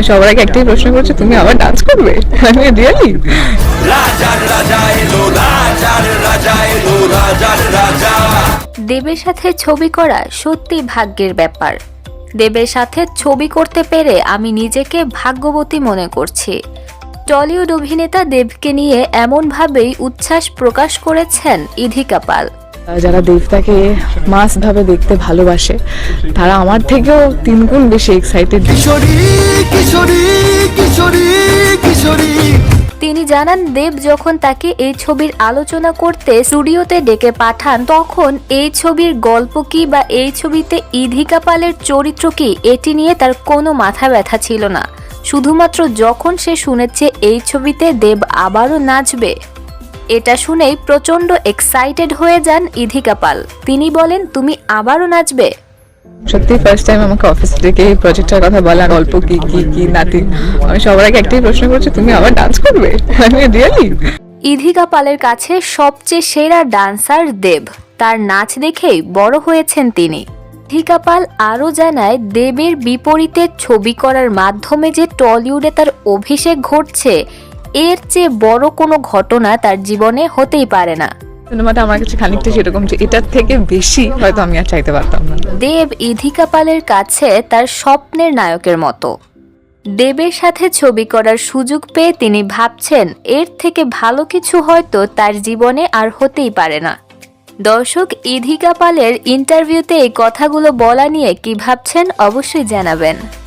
আমি সবার আগে একটাই প্রশ্ন করছি, তুমি আবার ডান্স করবে? আমি রিয়েলি দেবের সাথে ছবি করা সত্যি ভাগ্যের ব্যাপার। দেবের সাথে ছবি করতে পেরে আমি নিজেকে ভাগ্যবতী মনে করছি। টলিউড অভিনেতা দেবকে নিয়ে এমনভাবেই উচ্ছ্বাস প্রকাশ করেছেন ইধিকা পাল। যারা দেবতাকে মাস ভাবে দেখতে ভালোবাসে তারা আমার থেকেও তিন গুণ বেশি এক্সাইটেড কিশোরী কিশোরী কিশোরী কিশোরী। তিনি জানান দেব যখন তাকে এই ছবির আলোচনা করতে স্টুডিওতে ডেকে পাঠান তখন এই ছবির গল্প কি বা এই ছবিতে ইধিকা পালের চরিত্র কি এটি নিয়ে তার কোনো মাথা ব্যথা ছিল না। শুধুমাত্র যখন সে শুনেছে এই ছবিতে দেব আবারও নাচবে এটা শুনেই প্রচণ্ড এক্সাইটেড হয়ে যান ইধিকা পাল। তিনি বলেন তুমি আবারও নাচবে? সত্যি ফার্স্ট টাইম আমাকে অফিস থেকে এই প্রজেক্টটার কথা বলা গল্প কি কি কি নাতি? আমি সবার আগে একটাই প্রশ্ন করছি তুমি আবার ডান্স করবে? আমি রিয়েলি ইধিকা পালের কাছে সবচেয়ে সেরা ডান্সার দেব। তার নাচ দেখেই বড় হয়েছেন তিনি। ইধিকা পাল আরও জানায় দেবের বিপরীতে ছবি করার মাধ্যমে যে টলিউডে তার অভিষেক ঘটছে এর চেয়ে বড় কোনো ঘটনা তার জীবনে হতেই পারে না। সিনেমাটা আমার কাছে খানিকটা সেরকম যে এটার থেকে বেশি হয়তো আমি আর চাইতে পারতাম না। দেব ইধিকা পালের কাছে তার স্বপ্নের নায়কের মতো। দেবের সাথে ছবি করার সুযোগ পেয়ে তিনি ভাবছেন এর থেকে ভালো কিছু হয়তো তার জীবনে আর হতেই পারে না। দর্শক ইধিকা পালের ইন্টারভিউতে এই কথাগুলো বলা নিয়ে কি ভাবছেন অবশ্যই জানাবেন।